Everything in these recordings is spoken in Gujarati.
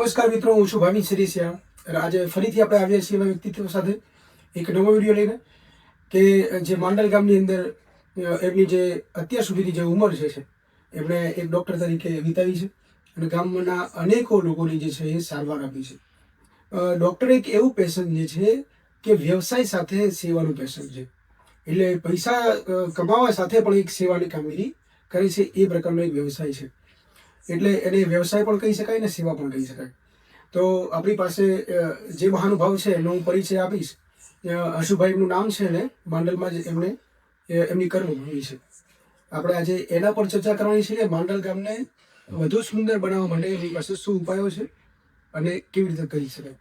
નમસ્કાર મિત્રો, હું છું ભાવિન સિરિસિયા આજે ફરીથી આપણે આવ્યા છીએ એવા વ્યક્તિત્વ સાથે. એક નવો વીડિયો લઈને કે જે માંડલ ગામની અંદર એમની જે અત્યાર સુધીની જે ઉંમર છે છે, એમણે એક ડૉક્ટર તરીકે વિતાવી છે. અને ગામના અનેકો લોકોની જે છે એ સારવાર આપી છે. ડૉક્ટર એક એવું પેશન જે છે કે વ્યવસાય સાથે સેવાનું પેશન છે. એટલે પૈસા કમાવા સાથે પણ એક સેવાની કામગીરી કરે છે. એ પ્રકારનો એક વ્યવસાય છે. એટલે એને વ્યવસાય પણ કહી શકાય ને સેવા પણ કહી શકાય. તો આપણી પાસે જે મહાનુભાવ છે એનો હું પરિચય આપીશ. અ, હશુભાઈનું નામ છે ને માંડલમાં જ એમને એમની કર્મભૂમિ છે. આપણે આજે એના પર ચર્ચા કરવાની છે કે માંડલ ગામને વધુ સુંદર બનાવવા માટે એમની પાસે શું ઉપાયો છે અને કેવી રીતે કરી શકાય.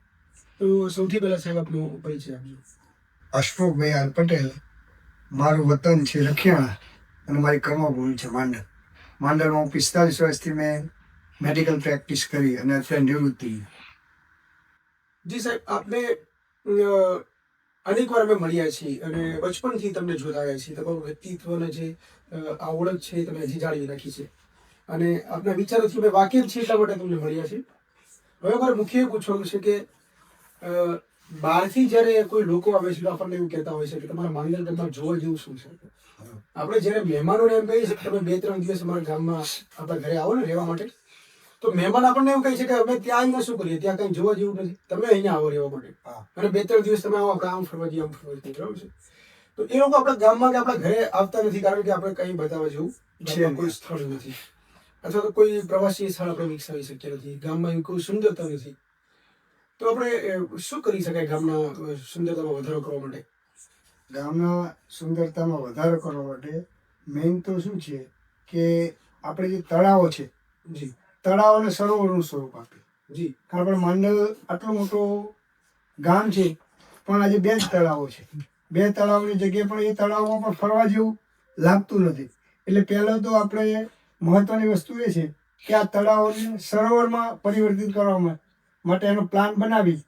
તો સૌથી પહેલા સાહેબ આપનો પરિચય આપજો. હસમુખભાઈ આર પટેલ મારું વતન છે રખિયાણા અને મારી કર્મભૂમિ છે માંડલ. માંડલમાં હું પિસ્તાલીસ વર્ષથી મેં મેડિકલ પ્રેક્ટિસ કરી અને અત્યારે નિવૃત્તિ. જી સાહેબ, આપને અનેક વાર અમે મળ્યા છીએ અને બચપનથી તમને જોતા છીએ. તમારું વ્યક્તિત્વને જે આ ઓળખ છે તમે હજી જાળવી રાખી છે. અને આપના વિચારોથી અમે વાકેફ છીએ એટલા માટે તમને મળ્યા છીએ. હવે મારે મુખ્ય પૂછવાનું છે કે બહારથી જ્યારે કોઈ લોકો આવે છે આપણને એવું કહેતા હોય છે કે તમારા માંગલ ગામમાં જોવા જેવું શું છે? આપણે જ્યારે મહેમાનોને એમ કહીએ છીએ કે તમે બે ત્રણ દિવસ અમારા ગામમાં આપણા ઘરે આવો ને રહેવા માટે તો મહેમાન આપણને એવું કહે છે કે અમે ત્યાં આવીને શું કરીએ? ત્યાં કંઈ જોવા જેવું નથી. તમે અહીંયા આવો રહેવા માટે. હા. અને બે ત્રણ દિવસ તમે આવો આપણે આમ ફરવા જઈએ આમ ફરવા જઈએ બરાબર છે? તો એ લોકો આપણા ગામમાં કે આપણા ઘરે આવતા નથી કારણ કે આપણે કંઈ બતાવવા જેવું છે કોઈ સ્થળ નથી. અથવા તો કોઈ પ્રવાસી સ્થળ આપણે વિકસાવી શકીએ નથી. ગામમાં એવી કોઈ સુંદરતા નથી. તો આપણે શું કરી શકાય ગામના સુંદરતામાં વધારો કરવા માટે? ગામના સુંદરતામાં વધારો કરવા માટે મેઇન તો શું છે કે આપણે જે તળાવો છે, જી, તળાવોને સરોવરનું સ્વરૂપ આપે જી, કારણ કે માંડલ આટલો મોટો ગામ છે, પણ આજે બે જ તળાવો છે. બે તળાવની જગ્યાએ પણ એ તળાવમાં પણ ફરવા જેવું લાગતું નથી. એટલે પહેલાં તો આપણે મહત્વની વસ્તુ એ છે કે આ તળાવોને સરોવરમાં પરિવર્તિત કરવા માટે એનો પ્લાન બનાવી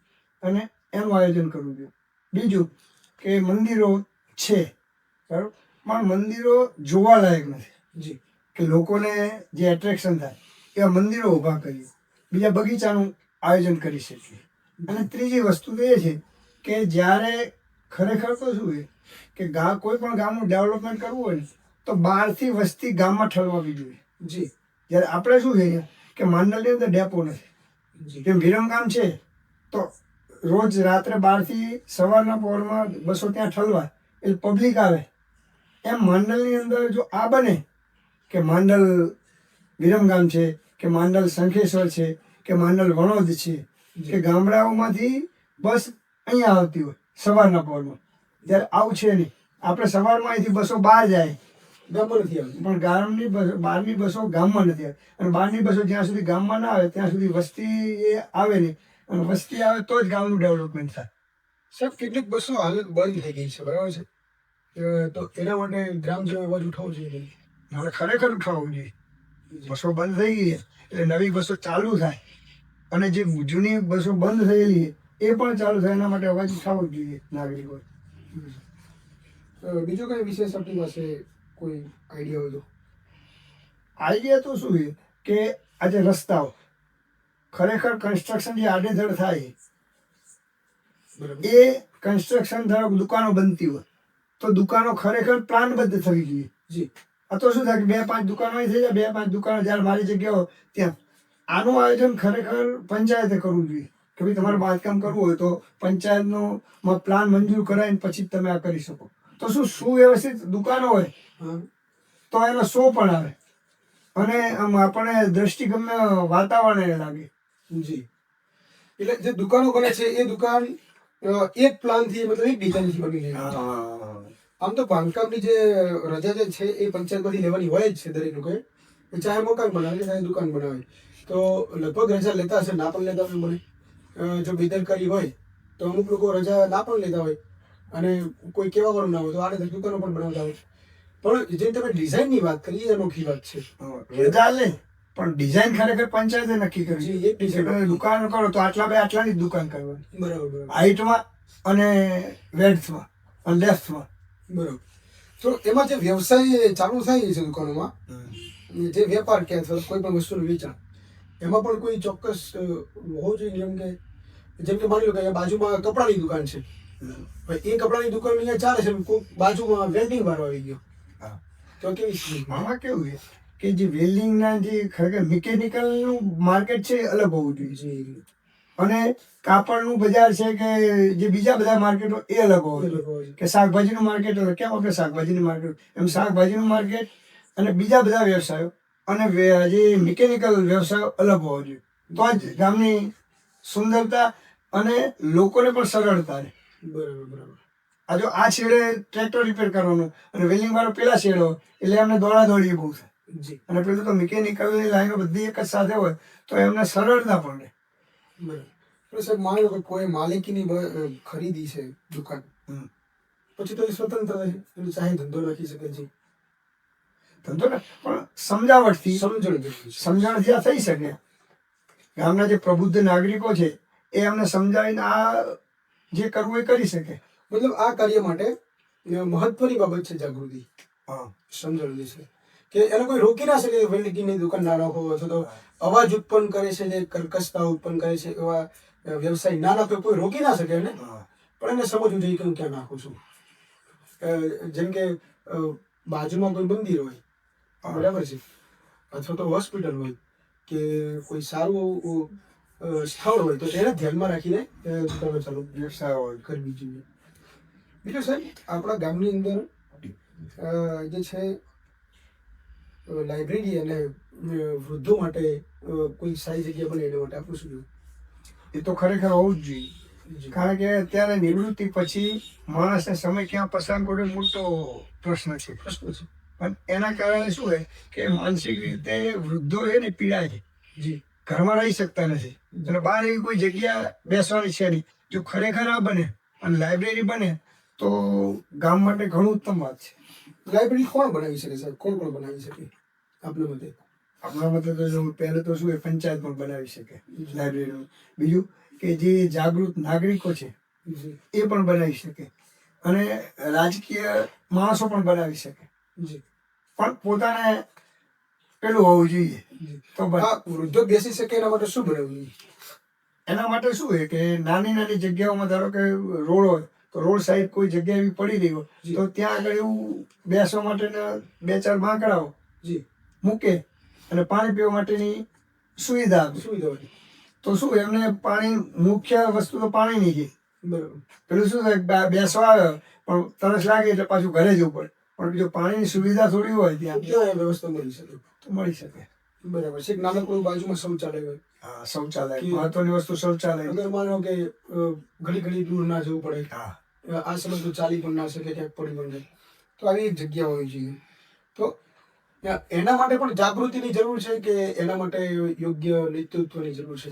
અને એનું આયોજન કરવું જોઈએ. બીજું કે મંદિરો છે. બરાબર? પણ મંદિરો જોવાલાયક નથી. જી. કે લોકોને જે એટ્રેક્શન થાય એવા મંદિરો ઊભા કરીએ બીજા બગીચાનું આયોજન કરી શકીએ. અને ત્રીજી વસ્તુ તો એ છે કે જ્યારે ખરેખર તો શું છે કે ગા કોઈ પણ ગામનું ડેવલપમેન્ટ કરવું હોય ને તો બહારથી વસ્તી ગામમાં ઠલવાવી જોઈએ. જી. જ્યારે આપણે શું છે કે માંડલની અંદર ડેપો નથી. જેમ વિરમગામ છે તો રોજ રાત્રે બારથી સવારના પહોરમાં બસો ત્યાં ઠલવા એ પબ્લિક આવે. એમ માંડલની અંદર જો આ બને કે માંડલ વિરમગામ છે કે માંડલ શંખેશ્વર છે કે માંડલ વણોદ છે કે ગામડાઓમાંથી બસ અહીંયા આવતી હોય સવારના પહોરમાં ત્યારે આવું છે નહીં. આપણે સવારમાં અહીંથી બસો બહાર જાય. ગામમાં નથી આવતી. પણ ગામની બસો બહારની બસો ગામમાં નથી આવતી. અને બહારની બસો જ્યાં સુધી ગામમાં ના આવે ત્યાં સુધી વસ્તી એ આવે નહીં. અને વસ્તી આવે તો જ ગામનું ડેવલપમેન્ટ થાય. સાહેબ કેટલીક બસો હાલત બંધ થઈ ગઈ છે બરાબર છે? તો એના માટે ગ્રામજનો અવાજ ઉઠાવવો જોઈએ મારે ખરેખર ઉઠાવવું જોઈએ. બસો બંધ થઈ ગઈ છે, એટલે નવી બસો ચાલુ થાય. અને જે જૂની બસો બંધ થયેલી એ પણ ચાલુ થાય એના માટે અવાજ ઉઠાવવો જોઈએ નાગરિકો બીજો કઈ વિશેષ આપણી પાસે કોઈ આઈડિયા હોય તો? આઈડિયા તો શું છે? કે આજે રસ્તાઓ ખરેખર કન્સ્ટ્રક્શન જે આડેધડ થાય એ કન્સ્ટ્રક્શન ધારો દુકાનો બનતી હોય તો દુકાનો ખરેખર પ્લાનબદ્ધ થવી જોઈએ. જી. આ તો શું થાય કે બે પાંચ દુકાનો એ થઈ જાય બે પાંચ દુકાનો જ્યારે મારી જગ્યા હોય ત્યાં. આનું આયોજન ખરેખર પંચાયતે કરવું જોઈએ. કે ભાઈ તમારે બાંધકામ કરવું હોય તો પંચાયતનો પ્લાન મંજૂર કરાવીને પછી જ તમે આ કરી શકો. તો શું સુવ્યવસ્થિત દુકાનો હોય તો એનો શો પણ આવે. અને આમ આપણને દ્રષ્ટિગમ્ય વાતાવરણ એને લાગે. જી. એટલે જે દુકાનો બને છે એ દુકાન એક એક પ્લાનથી મતલબ એક ડિઝાઇનથી બની જાય આમ તો બાંધકામની જે રજા જે છે એ પંચાયતમાંથી લેવાની હોય જ છે દરેક લોકોએ. ચાહે મકાન બનાવે ચાહે દુકાન બનાવે. તો લગભગ રજા લેતા હશે ના પણ લેતા હોય મને. જો બેદરકારી હોય તો અમુક લોકો રજા ના પણ લેતા હોય. અને કોઈ કેવા વાળું ના હોય તો આડે દુકાનો પણ બનાવતા હોય. પણ જે તમે ડિઝાઇનની વાત કરી એ અનોખી વાત છે. રજા લે. પણ ડિઝાઇન ખરેખર પંચાયતે નક્કી કરી જી, એક ડિઝાઇન દુકાન કરો તો આટલા બે આટલાની દુકાન કરવાની. બરાબર હાઇટમાં અને વેડ્થમાં અને લેફ્થમાં. બરાબર. તો એમાં જે વ્યવસાય ચાલુ થાય છે દુકાનોમાં જે વેપાર કે અથવા કોઈ પણ વસ્તુનું વેચાણ એમાં પણ કોઈ ચોક્કસ હોવું જોઈએ નિયમ કે જેમ કે માની લો કે બાજુમાં કપડાની દુકાન છે. એ કપડાની દુકાન અહીંયા ચાલે છે બાજુમાં વેલ્ડિંગ વાળો આવી ગયો. હા. તો કેવી સ્થિતિ? કેવું છે? કે જે વેલ્ડિંગના જે ખરેખર મિકેનિકલનું માર્કેટ છે એ અલગ હોવું જોઈએ. છે અને કાપડનું બજાર છે કે જે બીજા બધા માર્કેટો એ અલગ હોય કે શાકભાજીનું માર્કેટ અલગ કેમ આપણે શાકભાજીનું માર્કેટ એમ શાકભાજીનું માર્કેટ અને બીજા બધા વ્યવસાયો અને જે મિકેનિકલ વ્યવસાયો અલગ હોવો જોઈએ. તો જ ગામની સુંદરતા અને લોકોને પણ સરળતા રહે. બરાબર બરાબર. આ જો આ છેડે ટ્રેક્ટર રિપેર કરવાનું અને વેલ્ડિંગ વાળો પેલા છેડો એટલે એમને દોડા દોડી બહુ થાય. અને પેલું તો મિકેનિકલની લાઈનો બધી એક જ સાથે હોય તો એમને સરળતા ના પડે. બરાબર. સાહેબ માનો કે કોઈ માલિકીની ખરીદી છે દુકાન. પછી તો એ સ્વતંત્ર છે એનું ચાહે ધંધો રાખી શકે છે ધંધો ને પણ સમજાવટથી સમજણ સમજણથી આ થઈ શકે. ગામના જે પ્રબુદ્ધ નાગરિકો છે એ એમને સમજાવીને આ જે કરવું એ કરી શકે. મતલબ આ કાર્ય માટે મહત્વની બાબત છે જાગૃતિ. હા. સમજણ છે. કે એને કોઈ રોકી ના શકે વેલ્ડિંગની દુકાન ના રાખો અથવા તો અવાજ ઉત્પન્ન કરે છે જે કર્કશતા ઉત્પન્ન કરે છે એવા વ્યવસાય ના નાખો કોઈ રોકી ના શકે એને પણ એને સમજવું જોઈએ કે હું ક્યાં નાખું છું. જેમ કે બાજુમાં કોઈ મંદિર હોય બરાબર છે અથવા તો હોસ્પિટલ હોય કે કોઈ સારું એવું, સ્થળ હોય તો એને ધ્યાનમાં રાખીને તમે ચાલુ વ્યવસાય હોય. કરવી જોઈએ. બીજું સાહેબ આપણા ગામની અંદર જે છે લાઇબ્રેરી અને વૃદ્ધો માટે કોઈ સારી જગ્યા બને એના માટે આપણું શું એ તો ખરેખર હોવું જ જોઈએ. કારણ કે અત્યારે નિવૃત્તિ પછી માણસને સમય ક્યાં પસાર કરવો મોટો પ્રશ્ન છે. પ્રશ્ન છે. પણ એના કારણે શું હોય કે માનસિક રીતે વૃદ્ધો છે ને પીડાય છે. જી. ઘરમાં રહી શકતા નથી. અને બહાર એવી કોઈ જગ્યા બેસવાની છે નહીં. જો ખરેખર આ બને અને લાઇબ્રેરી બને તો ગામ માટે ઘણું ઉત્તમ વાત છે. લાઇબ્રેરી કોણ બનાવી શકે સાહેબ કોણ કોણ બનાવી શકે આપના મતે? આપણા મતે તો જો પહેલું તો શું એ પંચાયત પણ બનાવી શકે લાઇબ્રેરીનું. બીજું કે જે જાગૃત નાગરિકો છે એ પણ બનાવી શકે. અને રાજકીય માણસો પણ બનાવી શકે. જી. પણ પોતાને પેલું હોવું જોઈએ. તો વૃદ્ધો બેસી શકે એના માટે શું બનાવવું જોઈએ? એના માટે શું છે કે નાની નાની જગ્યાઓમાં ધારો કે રોડ હોય તો રોડ સાઈડ કોઈ જગ્યા એવી પડી રહી હોય તો ત્યાં આગળ એવું બેસવા માટેના બે ચાર બાંકડાઓ જી. મૂકે અને પાણી પીવા માટેની સુવિધા આપે. સુવિધા તો શું એમને પાણી મુખ્ય વસ્તુ તો પાણી નહીં છે. બરાબર. પેલું શું થાય બેસવા આવે પણ તરસ લાગે એટલે પાછું ઘરે જવું પડે. પણ જો પાણીની સુવિધા થોડી હોય ત્યાં વ્યવસ્થા મળી શકે. તો મળી શકે. બરાબર. છે નાનકડું બાજુમાં શૌચાલય હોય. હા શૌચાલય મહત્વની વસ્તુ શૌચાલય. અગર માનો કે ઘડી ઘડી દૂર ના જવું પડે. હા. આ સમય ચાલી પણ ના શકે ક્યાંક પડી પણ જાય. તો આવી એક જગ્યા હોવી જોઈએ તો એના માટે પણ જાગૃતિની જરૂર છે કે એના માટે યોગ્ય નેતૃત્વની જરૂર છે?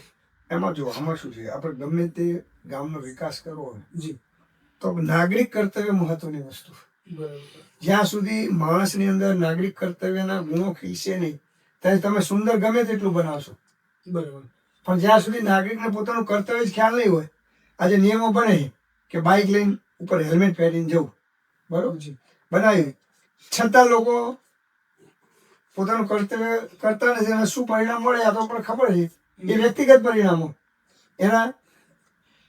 એમાં જો આમાં શું છે? આપણે ગમે તે ગામનો વિકાસ કરવો હોય જી. તો નાગરિક કર્તવ્ય મહત્વની વસ્તુ. જ્યાં સુધી માણસની અંદર નાગરિક કર્તવ્યના ગુણો ખીસે નહીં ત્યારે તમે સુંદર ગમે તેટલું બનાવશો. બરાબર. પણ જ્યાં સુધી નાગરિકને પોતાનું કર્તવ્ય જ ખ્યાલ નહીં હોય આજે નિયમો બને કે બાઇક લઈને ઉપર હેલ્મેટ પહેરીને જવું. બરોબર છે? બનાવી. છતાં લોકો પોતાનું કર્તવ્ય કરતા નથી એના શું પરિણામ મળે આ તો પણ ખબર છે. એ વ્યક્તિગત પરિણામો. એના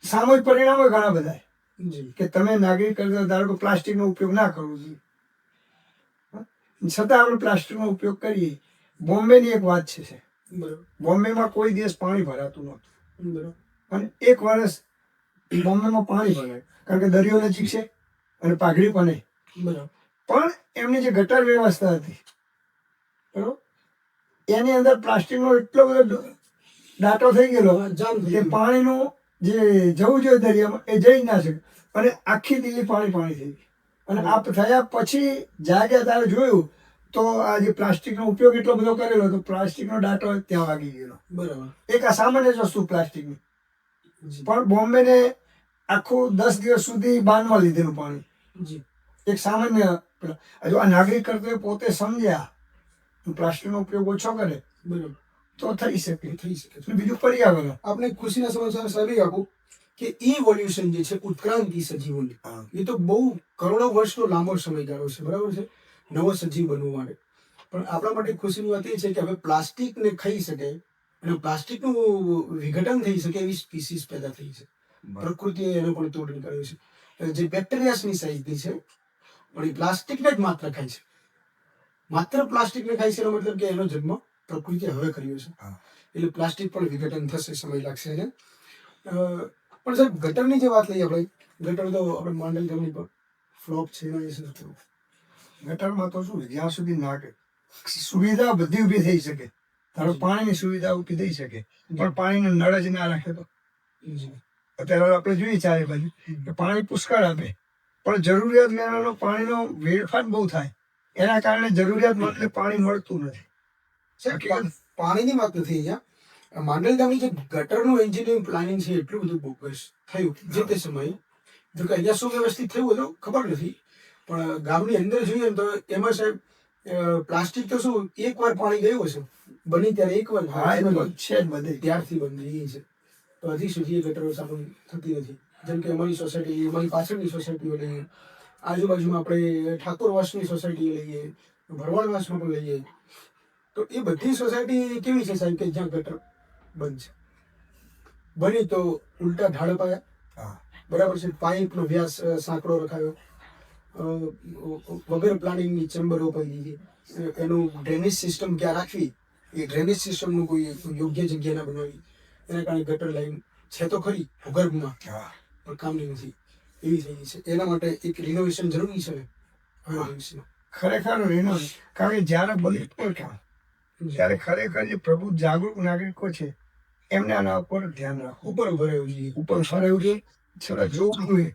સામૂહિક પરિણામો ઘણા બધા. કે તમે નાગરિક કરતા ધારો કે પ્લાસ્ટિકનો ઉપયોગ ના કરવો જોઈએ છતાં આપણે પ્લાસ્ટિકનો ઉપયોગ કરીએ. બોમ્બેની એક વાત છે છે બરાબર. બોમ્બેમાં કોઈ દિવસ પાણી ભરાતું નહોતું. બરાબર. અને એક વર્ષ બોમ્બેમાં પાણી બને કારણ કે દરિયો નજીક છે અને પાઘડી પણ બરાબર. પણ એમની જે ગટર વ્યવસ્થા હતી બરોબર? એની અંદર પ્લાસ્ટિકનો એટલો બધો ડાટો થઈ ગયેલો કે પાણીનું જે જવું જોઈએ દરિયામાં એ જઈ જ ના શકે. અને આખી દિલ્હી પાણી પાણી થઈ ગઈ. અને આ થયા પછી જાગ્યા તારે જોયું તો આ જે પ્લાસ્ટિકનો ઉપયોગ એટલો બધો કરેલો તો પ્લાસ્ટિકનો ડાટો ત્યાં વાગી ગયેલો. બરાબર. એક આ સામાન્ય જ વસ્તુ પ્લાસ્ટિકની. પણ બોમ્બેને આખું દસ દિવસ સુધી બાંધવા લીધેલું પાણી. જી. એક સામાન્ય. જો આ નાગરિક કરતો પોતે સમજ્યા પ્લાસ્ટિકનો ઉપયોગ ઓછો કરે બરાબર. તો થઈ શકે. થઈ શકે. બીજું પડી આવે આપણે ખુશીના સમાચાર સાહેબ આપું કે ઇવોલ્યુશન જે છે ઉત્ક્રાંતિ સજીવોની એ તો બહુ કરોડો વર્ષનો લાંબો સમયગાળો છે બરાબર છે? નવો સજીવ બનવા માટે. પણ આપણા માટે ખુશીની વાત એ છે કે હવે પ્લાસ્ટિકને ખાઈ શકે અને પ્લાસ્ટિકનું વિઘટન થઈ શકે એવી સ્પીસીસ પેદા થઈ છે. પ્રકૃતિએ એનો પણ તોડણ કર્યું છે. જે બેક્ટેરિયાસની સાઈઝની છે પણ એ પ્લાસ્ટિકને જ માત્ર ખાય છે. માત્ર પ્લાસ્ટિકને ખાય છે એનો મતલબ કે એનો જન્મ પ્રકૃતિએ હવે કર્યો છે. એટલે પ્લાસ્ટિક પણ વિઘટન થશે સમય લાગશે એને. પણ સાહેબ ગટરની જે વાત લઈએ આપણે ગટર તો આપણે માંડલ ગામની પણ ફ્લોપ છે એના વિશે ગટરમાં તો શું જ્યાં સુધી નાખે સુવિધા બધી ઊભી થઈ શકે. ધારો પાણીની સુવિધા ઊભી થઈ શકે. પણ પાણીનો નળ જ ના રાખે તો. અત્યારે આપણે જોઈએ ચારે બાજુ કે પાણી પુષ્કળ આપે. પણ જરૂરિયાત મેળવવાનો પાણીનો વેડફાટ બહુ થાય. એના કારણે જરૂરિયાત માટે પાણી મળતું નથી. પાણીની વાત નથી અહીંયા. માંડલ ગામની જે ગટરનું એન્જિનિયરિંગ પ્લાનિંગ છે એટલું બધું બોગસ થયું જે તે સમયે. જો કે અહીંયા સુવ્યવસ્થિત થયું હતું ખબર નથી. પણ ગામની અંદર જોઈએ તો એમાં સાહેબ પ્લાસ્ટિક તો શું એકવાર પાણી ગયું હશે બની ત્યારે એકવાર હા એ બધું છે જ બધે. ત્યારથી બંધ થઈ છે. તો હજી સુધી એ ગટરો સાફ થતી નથી. જેમ કે અમારી સોસાયટી અમારી પાછળની સોસાયટીઓ લઈએ આજુબાજુમાં આપણે ઠાકોરવાસની સોસાયટી લઈએ ભરવાડવાસમાં પણ લઈએ. તો એ બધી સોસાયટી કેવી છે સાહેબ કે જ્યાં ગટર બંધ છે? બની તો ઉલટા ઢાળ પાયા. બરાબર છે પાઇપનો વ્યાસ સાંકડો રખાયો. વગર પ્લાનિંગની ચેમ્બરો કરી દીધી એનું ડ્રેનેજ સિસ્ટમ ક્યાં રાખવી? એ ડ્રેનેજ સિસ્ટમનું કોઈ યોગ્ય જગ્યા ના બનાવી. એના કારણે ગટર લાઈન છે તો ખરી ભૂગર્ભમાં પણ કામની નથી. એવી થઈ ગઈ છે. એના માટે એક રિનોવેશન જરૂરી છે ખરેખર રિનોવેશન કારણ કે જ્યારે બલિત પર કામ જ્યારે ખરેખર જે પ્રભુ જાગૃત નાગરિકો છે એમને આના ઉપર ધ્યાન રાખવું. ઉપર ઉભર રહેવું જોઈએ. ઉપર ફરેવું છે છોડા જોવું જોઈએ.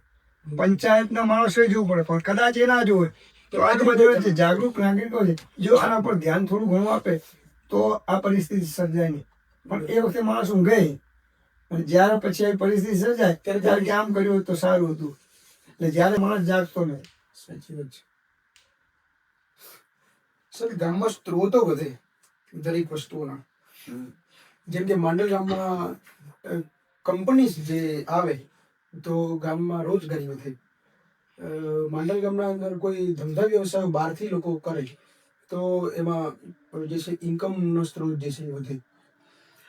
પંચાયતના માણસોએ જોવું પડે. પણ કદાચ એ ના જોવે તો આજુબાજુ જે જાગૃત નાગરિકો છે જો આના પર ધ્યાન થોડું ઘણું આપે તો આ પરિસ્થિતિ સર્જાય નહીં. પણ એ વખતે માણસ ઊંઘે અને જ્યારે પછી આવી પરિસ્થિતિ સર્જાય ત્યારે ત્યારે કામ કર્યું હોય તો સારું હતું. એટલે જ્યારે માણસ જાગતો નહીં. સાચી વાત છે. સર ગામમાં સ્ત્રોતો વધે દરેક વસ્તુઓના. જેમ કે માંડલ ગામમાં કંપનીઝ જે આવે તો ગામમાં રોજગારી અ, માંડલ ગામના અંદર કોઈ ધંધા વ્યવસાય બહારથી લોકો કરે તો એમાં જે છે ઇન્કમનો સ્ત્રોત જે છે વધે.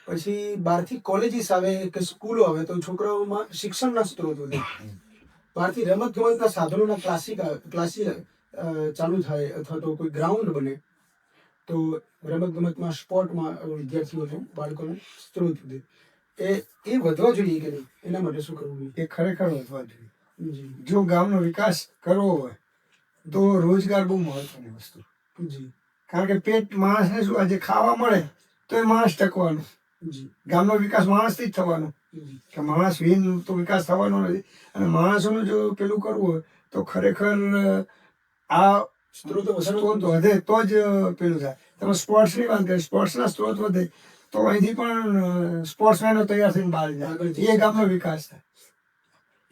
પછી બહારથી કોલેજીસ આવે કે સ્કૂલો આવે તો છોકરાઓમાં શિક્ષણના સ્ત્રોત વધે. બહારથી રમત ગમતના સાધનોના ક્લાસિક ક્લાસી ચાલુ થાય અથવા તો કોઈ ગ્રાઉન્ડ બને તો રમત ગમતમાં સ્પોર્ટમાં વિદ્યાર્થીઓને બાળકોને સ્ત્રોત વધે. એ એ વધવા જોઈએ કે નહીં? એના માટે શું કરવું જોઈએ? એ ખરેખર વધવા જોઈએ. જો. ગામનો વિકાસ કરવો હોય તો રોજગાર બહુ મહત્વની વસ્તુ. જી. કારણ કે પેટ માણસને શું આજે ખાવા મળે તો એ માણસ ટકવાનો. જી. ગામનો વિકાસ માણસથી જ થવાનો. કે માણસ વિહીન તો વિકાસ થવાનો નથી. અને માણસોનું જો પેલું કરવું હોય તો ખરેખર આ સ્ત્રોત વધે તો જ પેલું થાય. તમે સ્પોર્ટ્સની વાત કરી સ્પોર્ટ્સના સ્ત્રોત વધે તો અહીંથી પણ સ્પોર્ટ્સમેનો તૈયાર થઈને બહાર. જાય. એ ગામનો વિકાસ થાય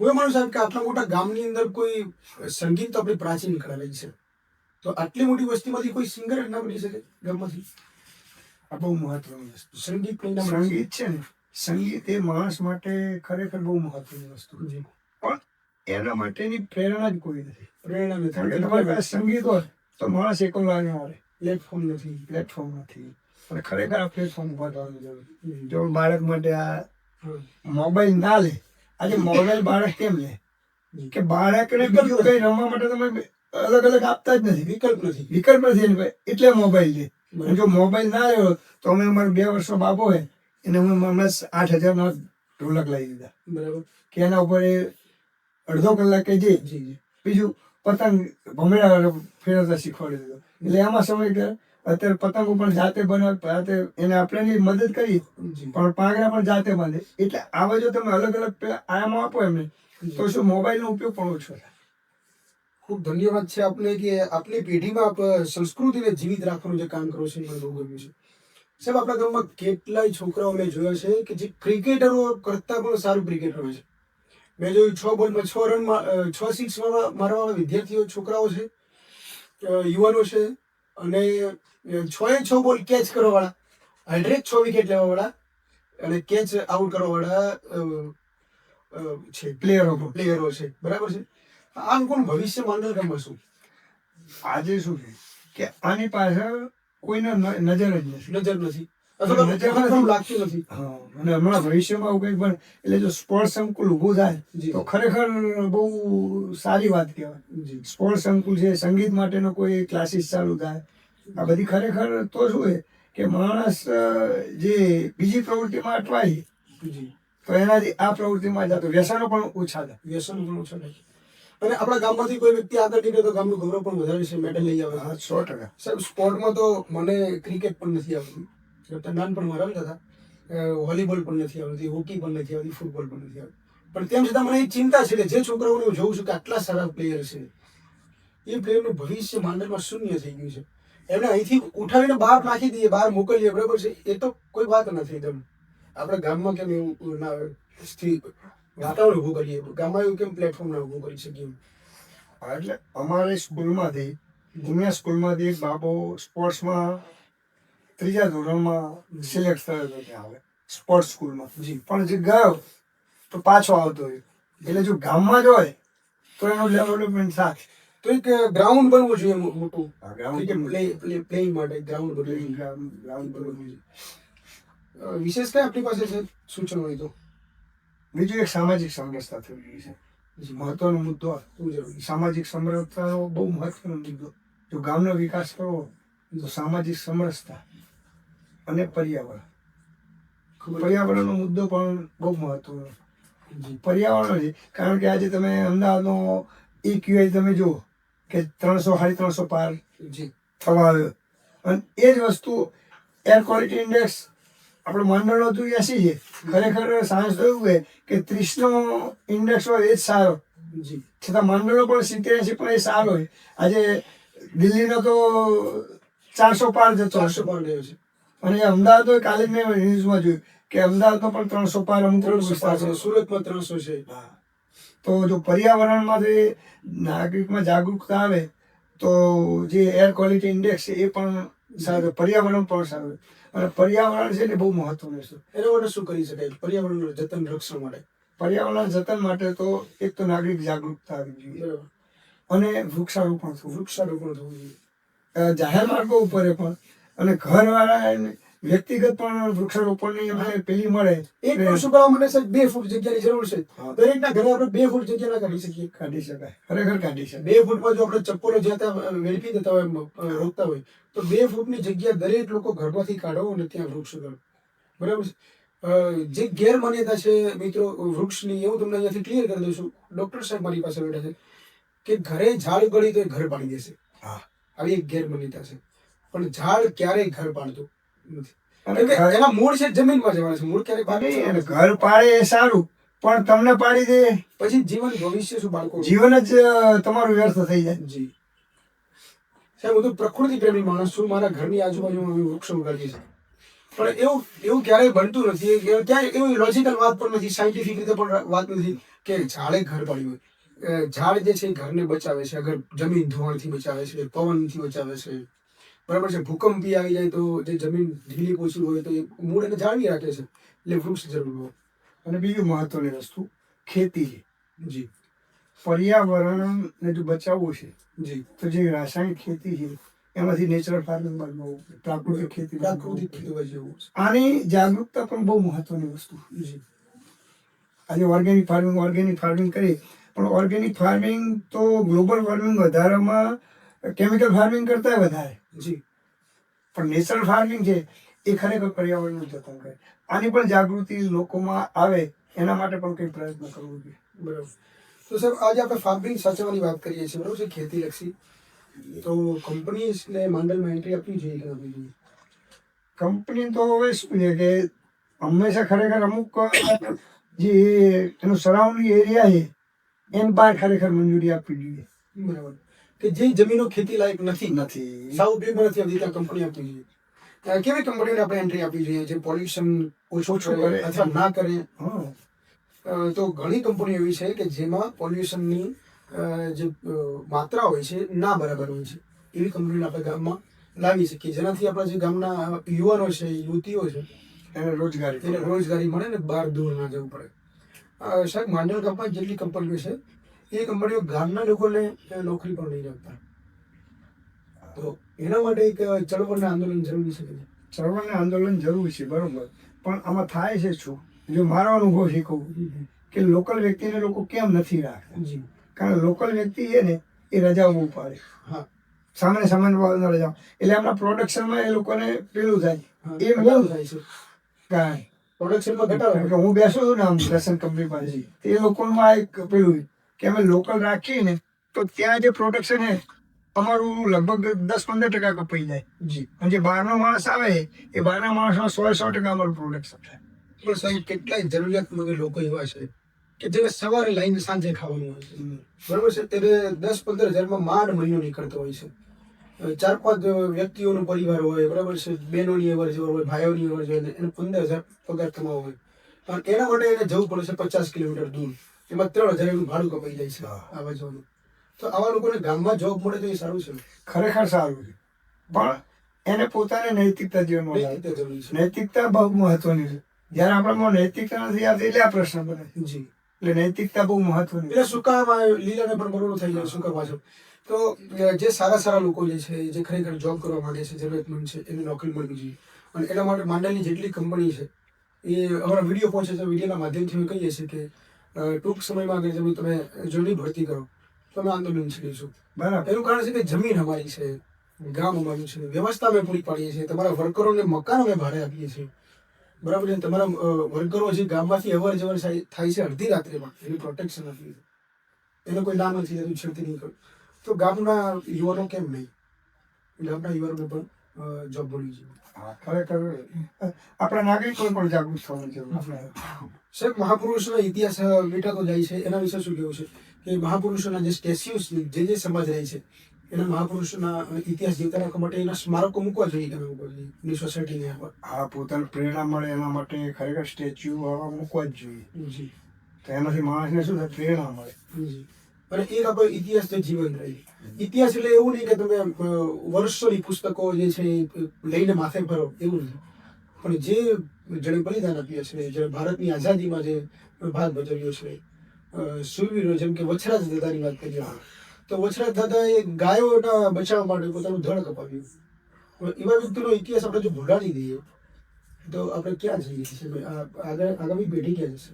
હું એ માનું સાહેબ કે આટલા મોટા ગામની અંદર કોઈ સંગીત તો આપણી પ્રાચીન કળા રહી છે. તો આટલી મોટી વસ્તીમાંથી કોઈ સિંગર જ ના બની શકે ગામમાંથી? આ બહુ મહત્વની વસ્તુ. સંગીત સંગીત છે ને. સંગીત એ માણસ માટે ખરેખર બહુ મહત્વની વસ્તુ છે. પણ એના માટેની પ્રેરણા જ કોઈ નથી. પ્રેરણા નથી. સંગીત હોય તો માણસ એકલો લાગે આવે પ્લેટફોર્મ નથી. પ્લેટફોર્મ નથી. અને ખરેખર આ પ્લેટફોર્મ ઉપર થવાની જરૂર જો બાળક માટે આ મોબાઈલ ના લે આજે મોબાઈલ બાળક કેમ લે? કે બાળકને બીજું કઈ રમવા માટે તમે અલગ અલગ આપતા જ નથી. વિકલ્પ નથી. વિકલ્પ નથી એની. એટલે મોબાઈલ લે. જો મોબાઈલ ના રહ્યો તો અમે અમારો બે વર્ષનો બાબો હોય એને અમે હમણાં આઠ હજારના ઢોલક લઈ દીધા. બરાબર. કે એના ઉપર એ અડધો કલાકે જે જી બીજું પતંગ ભમેડા ફેરવતા શીખવાડી દીધો. એટલે એમાં સમય કે અત્યારે પતંગો પણ જાતે બનાવે જાતે એને આપણે મદદ કરી પણ પાંગડા પણ જાતે બાંધે. એટલે આવા જો તમે અલગ અલગ આયામો આપો એમને. તો શું મોબાઈલનો ઉપયોગ પણ ઓછો થાય. ખૂબ ધન્યવાદ છે આપને કે આપની પેઢીમાં આપ સંસ્કૃતિને જીવિત રાખવાનું જે કામ કરો છો એ મને બહુ ગમ્યું છે. સાહેબ આપણા ગામમાં કેટલાય છોકરાઓ મેં જોયા છે કે જે ક્રિકેટરો કરતાં પણ સારું ક્રિકેટ રમે છે. મેં જોયું છ બોલમાં છ રનમાં છ સિક્સ મારવાવાળા વિદ્યાર્થીઓ છોકરાઓ છે યુવાનો છે અને છ એ છ બોલ કેચ કરવાવાળા હંડ્રેડ છ વિકેટ લેવાવાળા અને કેચ આઉટ કરવાવાળા અ, અ, છે પ્લેયરો પ્લેયરો છે. બરાબર છે? આમ કોણ ભવિષ્ય માંડલ ગામમાં શું આજે શું છે? કે આની પાછળ કોઈને નજર જ નથી. નજર નથી. લાગતું નથી? હા અને હમણાં ભવિષ્યમાં આવું કંઈક પણ એટલે જો સ્પોર્ટ સંકુલ ઊભું થાય. તો ખરેખર બહુ સારી વાત કહેવાય. સ્પોર્ટ સંકુલ છે સંગીત માટેનો કોઈ ક્લાસીસ ચાલુ થાય આ બધી ખરેખર તો શું છે કે માણસ જે બીજી પ્રવૃત્તિમાં અટવાય તો એનાથી આ પ્રવૃત્તિમાં જતો વ્યસનો પણ ઓછા થાય. વ્યસન પણ ઓછા થાય. અને આપણા ગામમાંથી કોઈ વ્યક્તિ આગળ નીકળે તો ગામનું ગૌરવ પણ વધારે છે મેડલ લઈ આવે. હા સો ટકા. સાહેબ સ્પોર્ટમાં તો મને ક્રિકેટ પણ નથી આવતી નાન પણ રમતા હતા. વોલીબોલ પણ નથી આવતી હોકી પણ નથી આવતી ફૂટબોલ પણ નથી આવતી પણ તેમ છતાં મને એ ચિંતા છે કે જે છોકરાઓને હું જોઉં છું કે આટલા સારા પ્લેયર છે. એ પ્લેયરનું ભવિષ્ય માંડલમાં શૂન્ય થઈ ગયું છે. એમને અહીંથી ઉઠાવીને બહાર નાખી દઈએ બહાર મોકલીએ બરાબર છે? એ તો કોઈ વાત નથી એકદમ આપણે ગામમાં કેમ એવું ના વાતાવરણ ઊભું કરીએ? ગામમાં એવું કેમ પ્લેટફોર્મ ના ઊભું કરી શકીએ? એટલે અમારી સ્કૂલમાંથી ઉમિયા સ્કૂલમાંથી એક બાબો સ્પોર્ટ્સમાં ત્રીજા ધોરણમાં સિલેક્ટ થયો હતો ત્યાં આવે સ્પોર્ટ્સ સ્કૂલમાં. જી. પણ જે ગયો તો પાછો આવતો હોય એટલે જો ગામમાં જ હોય તો એનું ડેવલપમેન્ટ થાય તો એક ગ્રાઉન્ડ બનવું જોઈએ મોટું. પ્લેઇંગ માટે ગ્રાઉન્ડ બનવું ગ્રાઉન્ડ બનવું જોઈએ. વિશેષ કઈ આપણી પાસે છે? સૂચનો હોય તો? બીજું એક સામાજિક સમરસતા થઈ ગઈ છે મહત્વનો મુદ્દો સામાજિક સમરસતાનો બહુ મહત્વનો મુદ્દો. જો ગામનો વિકાસ કરવો તો સામાજિક સમરસતા અને પર્યાવરણ. પર્યાવરણનો મુદ્દો પણ બહુ મહત્વનો. પર્યાવરણ છે કારણ કે આજે તમે અમદાવાદનો EQI તમે જુઓ કે ત્રણસો સાડી ત્રણસો પાર જી થવા આવ્યો. અને એ જ વસ્તુ એર ક્વોલિટી ઇન્ડેક્સ આપણો મંડળનો હતું એસી છે. ખરેખર સાયન્સ જોયું કે ત્રીસનો ઇન્ડેક્સ હોય એ જ સારો. જી. છતાં મંડળનો પણ સિત્તેર એસી પણ એ સારો હોય આજે દિલ્હીનો તો ચારસો પાર જતો ચારસો પાર ગયો છે. અને અમદાવાદ હોય કાલે મેં ન્યૂઝમાં જોયું કે અમદાવાદમાં પણ ત્રણસો પાર અમુક સુરતમાં ત્રણસો છે. હા. તો જો પર્યાવરણમાંથી નાગરિકમાં જાગૃતતા આવે તો જે એર ક્વોલિટી ઇન્ડેક્સ છે એ પણ સારું પર્યાવરણ પણ સારું. અને પર્યાવરણ છે ને બહુ મહત્વનું છે. એના માટે શું કરી શકાય? પર્યાવરણનું જતન રક્ષણ માટે. પર્યાવરણ જતન માટે તો એક તો નાગરિક જાગૃતતા આવવી જોઈએ. અને વૃક્ષારોપણ થવું વૃક્ષારોપણ થવું જોઈએ. જાહેર માર્ગો ઉપર પણ. અને ઘરવાળા વ્યક્તિગત પણ વૃક્ષારોપણની અમને પેલી મળે. એક વૃક્ષ ઉગાવવા માટે સાહેબ બે ફૂટ જગ્યાની જરૂર છે. દરેકના ઘરે આપણે બે ફૂટ જગ્યા ના કાઢી શકીએ. કાઢી શકાય. ખરેખર કાઢી શકાય. બે ફૂટમાં જો આપણે ચપ્પલો જ્યાં વેડફી દેતા હોય રોકતા હોય તો બે ફૂટની જગ્યા દરેક લોકો ઘરમાંથી કાઢો અને ત્યાં વૃક્ષ ઉગાડો બરાબર છે? જે ગેરમાન્યતા છે મિત્રો વૃક્ષની એવું તમને અહીંયાથી ક્લિયર કરી દઉં છું ડૉક્ટર સાહેબ મારી પાસે બેઠા છે કે ઘરે ઝાડ ગળી તો એ ઘર પાડી દેશે. હા. આવી એક ગેરમાન્યતા છે. પણ ઝાડ ક્યારેય ઘર પાડતું મૂળ છે જમીનમાં જવાનું છે. મૂળ એને નથી. ઘર પાડે એ સારું પણ તમને પાડી દે. પછી જીવન ભવિષ્ય શું બાળકો? જીવન જ તમારું વ્યર્થ થઈ જાય. જી. સાહેબ હું તો પ્રકૃતિ પ્રેમી માણસ છું. મારા ઘરની આજુબાજુ વૃક્ષો ઉગાડી છે પણ એવું એવું ક્યારેય બનતું નથી. કે ક્યાંય એવી લોજિકલ વાત પણ નથી સાયન્ટિફિક રીતે પણ વાત નથી કે ઝાડે ઘર પાડ્યું હોય. ઝાડ જે છે ઘરને બચાવે છે. અગર જમીન ધોવાણથી બચાવે છે પવનથી બચાવે છે. બરાબર છે? ભૂકંપી આવી જાય તો જે જમીન ઢીલી પોચી હોય તો એ મૂળ એને જાળવી રાખે છે. એટલે વૃક્ષ જરૂર. હોય અને બીજું મહત્વની વસ્તુ ખેતી જી. પર્યાવરણને જો બચાવવું છે જી તો જે રાસાયણિક ખેતી છે એમાંથી નેચરલ ફાર્મિંગ પ્રાકૃતિક ખેતી પ્રાકૃતિક. ખેતી આની જાગૃતતા પણ બહુ મહત્વની વસ્તુ જી. આજે ઓર્ગેનિક ફાર્મિંગ ઓર્ગેનિક ફાર્મિંગ કરી પણ ઓર્ગેનિક ફાર્મિંગ તો ગ્લોબલ વોર્મિંગ વધારામાં કેમિકલ ફાર્મિંગ કરતા વધારે. જી. પણ નેચરલ ફાર્મિંગ છે એ ખરેખર પર્યાવરણનું જતન કરે. આની પણ જાગૃતિ લોકોમાં આવે એના માટે પણ કંઈક પ્રયત્ન કરવો જોઈએ. બરાબર. તો સર આજે આપણે ફાર્મિંગ સાચવવાની વાત કરીએ છીએ બરાબર છે? ખેતી લક્ષી તો કંપનીને માંડલમાં એન્ટ્રી આપવી જોઈએ કે આપવી જોઈએ? કંપની તો હવે શું છે કે હંમેશા ખરેખર અમુક જે એનું સરાઉન્ડિંગ એરિયા છે એની બહાર ખરેખર મંજૂરી આપવી જોઈએ. બરાબર. કે જે જમીનો ખેતી લાયક નથી નથી. સાવ બે નથી આવતી ત્યાં કંપની આપવી જોઈએ. કેવી કંપનીને આપણે એન્ટ્રી આપવી જોઈએ જે પોલ્યુશન ઓછું ઓછું કરે. અથવા ના કરે? હા. તો ઘણી કંપનીઓ એવી છે કે જેમાં પોલ્યુશનની જે માત્રા હોય છે ના બરાબર હોય છે. એવી કંપનીને આપણે ગામમાં લાવી શકીએ. જેનાથી આપણા જે ગામના યુવાનો છે યુવતીઓ છે એને રોજગારી એને રોજગારી મળે ને બહાર દૂર ના જવું પડે. સાહેબ માંડલ ગામમાં જેટલી કંપનીઓ છે એ કંપનીઓ ગામના લોકોને નોકરી પણ નહીં રાખતા. તો એના માટે એક ચળવળના આંદોલન જરૂરી છે ચળવળના આંદોલન જરૂરી છે બરોબર. પણ આમાં થાય છે શું? જો મારો અનુભવ છે કહું કે લોકલ વ્યક્તિને લોકો કેમ નથી રાખતા? જી. કારણ લોકલ વ્યક્તિ છે ને એ રજાઓ ઉભું પાડે. હા. સામાન્ય સામાન્ય વાળા રજા. એટલે આપણા પ્રોડક્શનમાં એ લોકોને પેલું થાય. એ બહુ થાય છે. કાંઈ. પ્રોડક્શનમાં ઘટાડો હું બેસું છું ને આમ દર્શન કંપની પાસે. એ લોકોનું આ એક પેલું કે અમે લોકલ રાખીએ ને તો ત્યાં જે પ્રોડક્શન છે અમારું લગભગ દસ પંદર ટકા કપાઈ જાય. જી. અને જે બહારનો માણસ આવે એ બહારના માણસમાં સો સો ટકા અમારું પ્રોડક્શન થાય. પણ સાહેબ કેટલાય જરૂરિયાતમંદ લોકો એવા છે કે જેને સવારે લાઈને સાંજે ખાવાનું હોય છે. બરોબર છે? ત્યારે દસ પંદર હજારમાં માંડ મહિનો નીકળતો હોય છે. ચાર પાંચ વ્યક્તિઓનો પરિવાર હોય બરાબર છે? બહેનોની અવર છે હોય ભાઈઓની અવર છે એને પંદર હજાર પગાર કમાવો હોય. પણ એના માટે એને જવું પડે છે પચાસ કિલોમીટર દૂર. એમાં ત્રણ હજાર એનું ભાડું કપાઈ જાય છે આવા જવાનું તો આવા લોકોને ગામમાં જોબ મળે તો એ સારું છે ખરેખર સારું છે. પણ એને પોતાને નૈતિકતા જીવનમાં એ જરૂરી છે. નૈતિકતા બહુ મહત્વની છે. જ્યારે આપણામાં નૈતિકતા નથી આવતી એટલે આ પ્રશ્ન બને. જી. એટલે નૈતિકતા બહુ મહત્વની. એટલે સુકામાં લીલાને પણ બરોબર થઈ જાય સુકા પાછળ. તો જે સારા સારા લોકો જે છે જે ખરેખર જોબ કરવા માંગે છે જરૂરિયાતમંદ છે એને નોકરી મળવી જોઈએ અને એના માટે માંડલની જેટલી કંપની છે એ અમારા વીડિયો પહોંચે છે વિડીયોના માધ્યમથી અમે કહીએ છીએ કે ટૂંક સમયમાં અગર જમીન તમે જલ્દી ભરતી કરો. તો અમે આંદોલન છેડીશું બરાબર. એનું કારણ છે કે જમીન અમારી છે ગામ અમારું છે વ્યવસ્થા અમે પૂરી પાડીએ છીએ તમારા વર્કરોને મકાન અમે ભાડે આપીએ છીએ. બરાબર છે તમારા વર્કરો જે ગામમાંથી અવર જવર થાય છે અડધી રાત્રે પણ એનું પ્રોટેક્શન આપીએ એનો કોઈ નામ નથી લેતું છેડતી નહીં કરું. તો ગામના યુવાનો કેમ નહીં? ગામના યુવાનોને પણ જોબ ભૂલી જોઈએ હા, ખરેખર આપણા નાગરિકો પણ જાગૃત થવાની જરૂર સાહેબ મહાપુરુષોના ઇતિહાસ બેઠાતો જાય છે. એના વિશે શું કેવું છે? કે મહાપુરુષોના જે સ્ટેચ્યુસ જે જે સમાજ રહે છે એના મહાપુરુષોના ઇતિહાસ જીવતા રાખવા માટે એના સ્મારકો મૂકવા જોઈએ કે એની સોસાયટીને હા પોતાને પ્રેરણા મળે એના માટે ખરેખર સ્ટેચ્યુ મૂકવા જ જોઈએ. જી. તો એનાથી માણસને શું થાય? પ્રેરણા મળે. જી. અને એક આપણો ઇતિહાસ જે જીવન રહે. ઇતિહાસ એટલે એવું નહીં કે તમે વર્ષોની પુસ્તકો જે છે લઈને માથે ફરો, એવું નહીં પણ જે જેણે બલિદાન આપ્યા છે જે ભારતની આઝાદીમાં જે ભાગ ભજવ્યો છે સુરવીરો જેમ કે વછરાજ દાદાની વાત કરીએ તો વછરાજ દાદાએ ગાયોના બચાવવા માટે પોતાનું ધડ કપાવ્યું. એવા વ્યક્તિનો ઇતિહાસ આપણે જો ભૂલાડી દઈએ, તો આપણે ક્યાં જઈએ? છીએ આગળ, આગામી પેઢી ક્યાં જશે?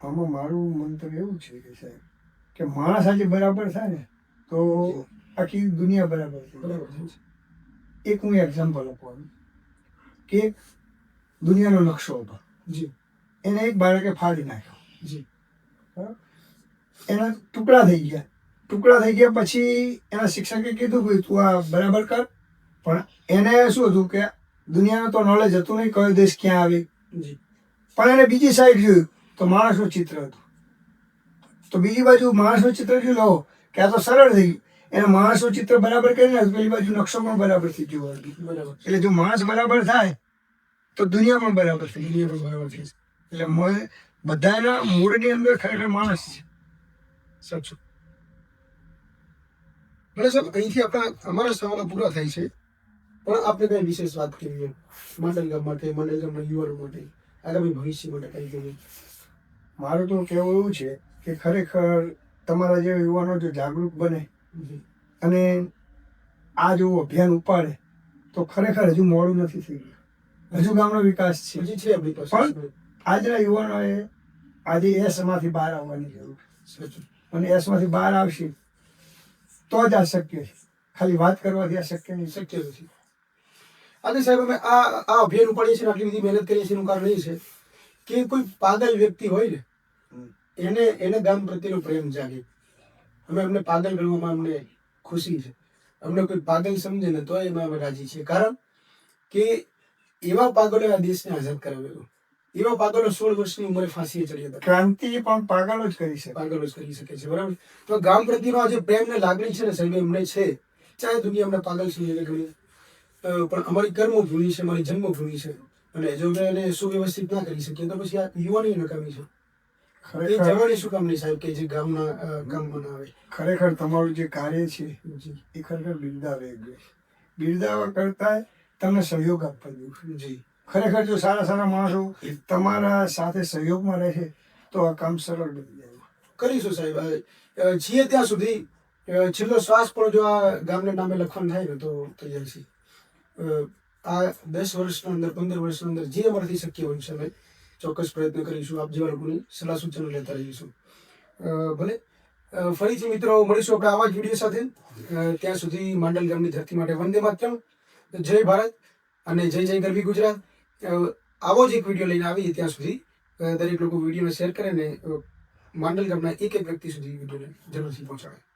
આમાં મારું મંતવ્ય એવું છે કે સાહેબ કે માણસ આજે બરાબર થાય ને તો આખી દુનિયા બરાબર છે બરાબર એક હું એક્ઝામ્પલ આપું. કે દુનિયાનો નકશો હતો. જી. એને એક બાળકે ફાડી નાખ્યો. જી? એના ટુકડા થઈ ગયા. ટુકડા થઈ ગયા પછી એના શિક્ષકે કીધું ભાઈ તું આ બરાબર કર. પણ એને શું હતું કે દુનિયાનું તો નોલેજ હતું નહીં કયો દેશ ક્યાં આવે? જી. પણ એને બીજી સાઈડ જોયું તો માણસનું ચિત્ર હતું. તો બીજી બાજુ માણસનું ચિત્ર જો લો કે આ તો સરળ થઈ એને માણસનું ચિત્ર બરાબર કરીને પેલી બાજુ નકશો પણ બરાબર થઈ ગયો બરાબર. એટલે જો માણસ બરાબર થાય તો દુનિયા પણ બરાબર થઈ દુનિયા પણ બરાબર થઈ એટલે બધાના મૂળની અંદર ખરેખર માણસ છે. સાચું. ભલે સાહેબ અહીંથી આપણા અમારા સવાલો પૂરા થાય છે. પણ આપણે કઈ વિશેષ વાત કરીએ માટલગામ માટે માંડલ ગામના યુવાનો માટે આગામી ભવિષ્ય માટે કઈ કહીએ મારું તો કહેવું એવું છે કે ખરેખર તમારા જેવા યુવાનો જો જાગૃત બને અને આ જો અભિયાન ઉપાડે તો ખરેખર હજુ મોડું નથી થઈ ગયું હજુ ગામનો વિકાસ છે. હજી છે આપણી પાસે. આજના યુવાનોએ આજે એસમાંથી બહાર આવવાની જરૂર છે. અને એસમાંથી બહાર આવશે તો જ આ શક્ય છે. ખાલી વાત કરવાથી આ શક્ય નહીં. શક્ય નથી. આજે સાહેબ અમે આ આ અભિયાન ઉપાડીએ છીએ આટલી બધી મહેનત કરીએ છીએ એનું કારણ એ છે કે કોઈ પાગલ વ્યક્તિ હોય ને એને એને ગામ પ્રત્યેનો પ્રેમ જાગે અમે અમને પાગલ ગણવામાં અમને ખુશી છે. અમને કોઈ પાગલ સમજે ને તો એમાં અમે રાજી છીએ. કારણ કે એવા પાગલો આ દેશને આઝાદ કરાવેલો એવા પાગલો સોળ વર્ષની ઉંમરે ફાંસીએ ચડ્યા હતા. ક્રાંતિ પણ પાગલો જ કરી શકે. પાગલો જ કરી શકે છે બરાબર? તો ગામ પ્રત્યેનો આ જે પ્રેમ ને લાગણી છે ને સાહેબ એમને છે. ચાહે દુનિયા અમને પાગલ છે એટલે ગમે પણ અમારી કર્મભૂમિ છે અમારી જન્મભૂમિ છે. અને જો અમે એને સુવ્યવસ્થિત ના કરી શકીએ તો પછી આ યુવાની નકામી છે. એ ખરેખર જવાની શું કામ નહીં સાહેબ કે જે ગામના અ, ગામમાં આવે ખરેખર તમારું જે કાર્ય છે એ ખરેખર બિરદાવે બિરદાવા કરતા તમને સહયોગ આપવા જોઈએ જી. ખરેખર જો સારા સારા માણસો તમારા સાથે સહયોગમાં રહે તો આ કામ સરળ બની જાય. કરીશું સાહેબ. છીએ ત્યાં સુધી છેલ્લો શ્વાસ પણ જો આ ગામને નામે લખવાનું થાય ને તો તૈયાર છે આ દસ વર્ષના અંદર પંદર વર્ષના અંદર જે અમારાથી શક્ય હોય છે અમે ચોક્કસ પ્રયત્ન કરીશું આપ જેવા લોકોની સલાહ સૂચનો લેતા રહીશું. ભલે. ફરીથી મિત્રો મળીશું આપણે આવા જ વીડિયો સાથે. ત્યાં સુધી માંડલ ગામની ધરતી માટે વંદે માતરમ. જય ભારત અને જય જય ગરવી ગુજરાત. આવો જ એક વીડિયો લઈને આવીએ ત્યાં સુધી. દરેક લોકો વિડીયોને શેર કરે ને માંડલ ગામના એક એક વ્યક્તિ સુધી વિડીયોને જરૂરથી પહોંચાડે.